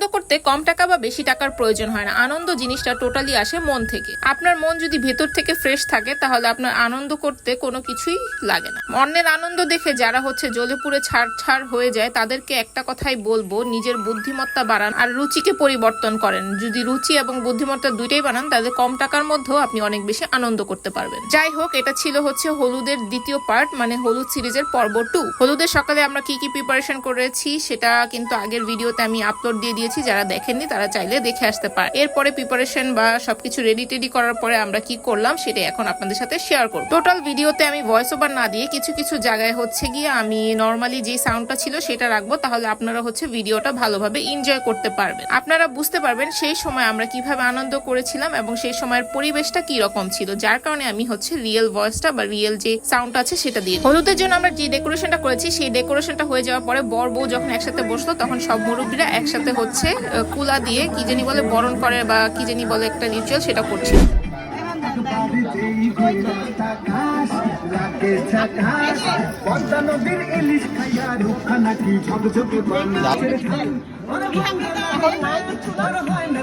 আনন্দ করতে কম টাকা বা বেশি টাকার প্রয়োজন হয় না। আনন্দ জিনিসটা টোটালি আসে মন থেকে। আপনার মন যদি ভেতর থেকে ফ্রেশ থাকে, তাহলে আপনার আনন্দ করতে কোনো কিছুই লাগে না। অন্যের আনন্দ দেখে যারা হচ্ছে জ্বলে পুড়ে ছাড় ছাড় হয়ে যায়, তাদেরকে একটা কথাই বলব, নিজের বুদ্ধিমত্তা বাড়ান আর রুচিকে পরিবর্তন করেন। যদি রুচি এবং বুদ্ধিমত্তা দুইটাই বানান তাহলে কম টাকার মধ্যেও আপনি অনেক বেশি আনন্দ করতে পারবেন। যাই হোক, এটা ছিল হচ্ছে হলুদের দ্বিতীয় পার্ট মানে হলুদ সিরিজের পর্ব টু হলুদের সকালে আমরা কি কি প্রিপারেশন করেছি, সেটা কিন্তু আগের ভিডিওতে আমি আপলোড দিয়ে দিয়েছি। যারা দেখেননি তারা চাইলে দেখে আসতে পারে। এরপরে প্রিপারেশন বা সবকিছু রেডি টেডি করার পরে আমরা কি করলাম সেটা এখন আপনাদের সাথে শেয়ার করব। টোটাল ভিডিওতে আমি ভয়েস ওভার না দিয়ে কিছু কিছু জায়গায় হচ্ছে গিয়ে আমি নর্মালি যে সাউন্ডটা ছিল সেটা রাখব, তাহলে আপনারা হচ্ছে ভিডিওটা ভালোভাবে এনজয় করতে পারবেন। আপনারা বুঝতে পারবেন সেই সময় আমরা কীভাবে আনন্দ করেছিলাম এবং সেই সময়ের পরিবেশটা কি রকম ছিল, যার কারণে আমি হচ্ছে রিয়েল ভয়েসটা বা রিয়েল যে সাউন্ড আছে সেটা দিয়ে। হলুদের জন্য আমরা যে ডেকোরেশনটা করেছি, সেই ডেকোরেশনটা হয়ে যাওয়ার পরে বর বউ যখন একসাথে বসল, তখন সব মুরব্বীরা একসাথে হচ্ছে আহ, কুলা দিয়ে কি জানি বলে বরণ করে বা কি জানি বলে একটা রিচুয়াল সেটা নাকি ঝকঝকে বাংলা তোর হয় না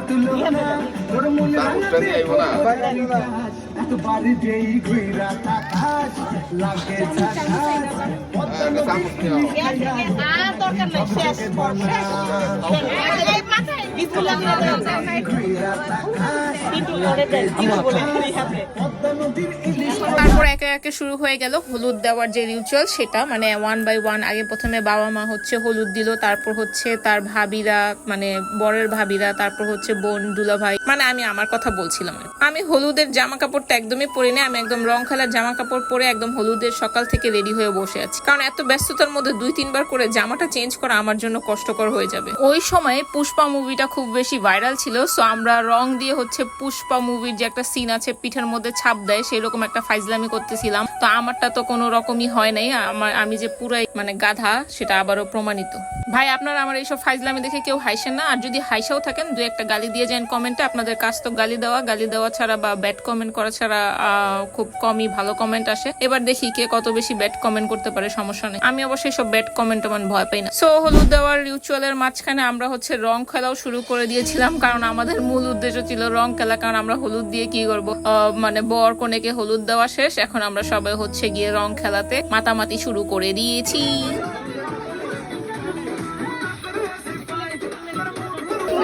একবার যেই ঘুইরা তাকাস লাগে পদ্মা নদীর তারপর একে একে শুরু হয়ে গেল হলুদ দেওয়ার যে রিচুয়াল সেটা। মানে ওয়ান বাই ওয়ান আগে প্রথমে বাবা মা হচ্ছে হলুদ দিল, তারপর হচ্ছে তার ভাবিরা মানে বরের ভাবিরা, তারপর হচ্ছে বোন দুলা ভাই মানে আমি আমার কথা বলছিলাম আমি হলুদের জামা কাপড়টা একদমই পরে নেই আমি একদম রং খেলার জামা কাপড় পরে একদম হলুদের সকাল থেকে রেডি হয়ে বসে আছি। কারণ এত ব্যস্ততার মধ্যে দুই, তিনবার করে জামাটা চেঞ্জ করা আমার জন্য কষ্টকর হয়ে যাবে। ওই সময় পুষ্পা মুভিটা খুব বেশি ভাইরাল ছিল সো আমরা রং দিয়ে হচ্ছে পুষ্পা মুভির যে একটা সিন আছে, পিঠের মধ্যে ছাপ দেয়, সেরকম একটা ফাইজলামি করতেছিলাম। তো আমারটা তো কোনো রকমই হয় নাই। আমার, আমি যে পুরাই মানে গাধা, সেটা আবারও প্রমাণিত। ভাই, আপনারা আমার এইসব ফাইজলামি দেখে কেউ হাইসেন না? আর যদি হাইসাও থাকেন, দু একটা গালি দিয়ে যান কমেন্টে। আপনাদের কাজ তো গালি দেওয়া গালি দেওয়া ছাড়া বা ব্যাড কমেন্ট করা ছাড়া খুব কমই ভালো কমেন্ট আসে। এবার দেখি কে কত বেশি ব্যাড কমেন্ট করতে পারে, সমস্যা নেই। আমি অবশ্যই সব ব্যাড কমেন্ট আমার ভয় পাই না। সো হলুদ দেওয়ার রিচুয়ালের মাঝখানে আমরা হচ্ছে রং খেলাও শুরু করে দিয়েছিলাম, কারণ আমাদের মূল উদ্দেশ্য ছিল রং খেলা, কারণ আমরা হলুদ দিয়ে কি করব? মানে বর কনেকে হলুদ দেওয়া শেষ। এখন আমরা সবাই হচ্ছে গিয়ে রং খেলাতে মাতামাতি শুরু করে দিয়েছি।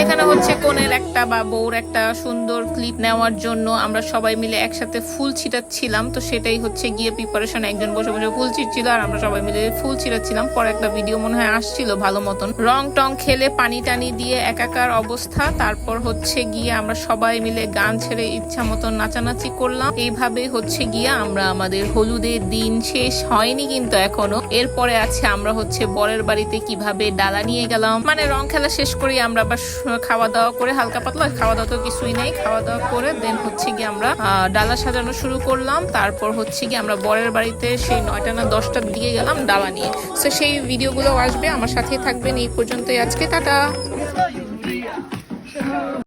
এখানে হচ্ছে কোনের একটা বা বউর একটা সুন্দর ক্লিপ নেওয়ার জন্য আমরা সবাই মিলে একসাথে ফুল ছিটাচ্ছিলাম। তো সেটাই হচ্ছে গিয়ে প্রিপারেশন একজন বসে বসে ফুল ছিটছিল আর আমরা সবাই মিলে ফুল ছিটাচ্ছিলাম। পরে একটা ভিডিও মনে হয় আসছিল ভালো মতন। রং টং খেলে পানি টানি দিয়ে একাকার অবস্থা। তারপর হচ্ছে গিয়ে আমরা সবাই মিলে গান ছেড়ে ইচ্ছা মতন নাচানাচি করলাম। এইভাবে হচ্ছে গিয়ে আমরা আমাদের হলুদের দিন শেষ হয়নি কিন্তু এখনও। এরপরে আছে আমরা হচ্ছে বরের বাড়িতে কীভাবে ডালা নিয়ে গেলাম। মানে রং খেলা শেষ করি আমরা আবার খাওয়া দাওয়া করে হালকা পাতলা খাওয়া দাওয়া তো কিছুই নেই খাওয়া দাওয়া করে দেন হচ্ছে গিয়ে আমরা ডালা সাজানো শুরু করলাম, তারপর হচ্ছে গিয়ে আমরা বরের বাড়িতে সেই নয়টা না দশটার দিকে গেলাম ডালা নিয়ে। তো সেই ভিডিওগুলো আসবে, আমার সাথেই থাকবেন এই পর্যন্তই আজকে, টাটা!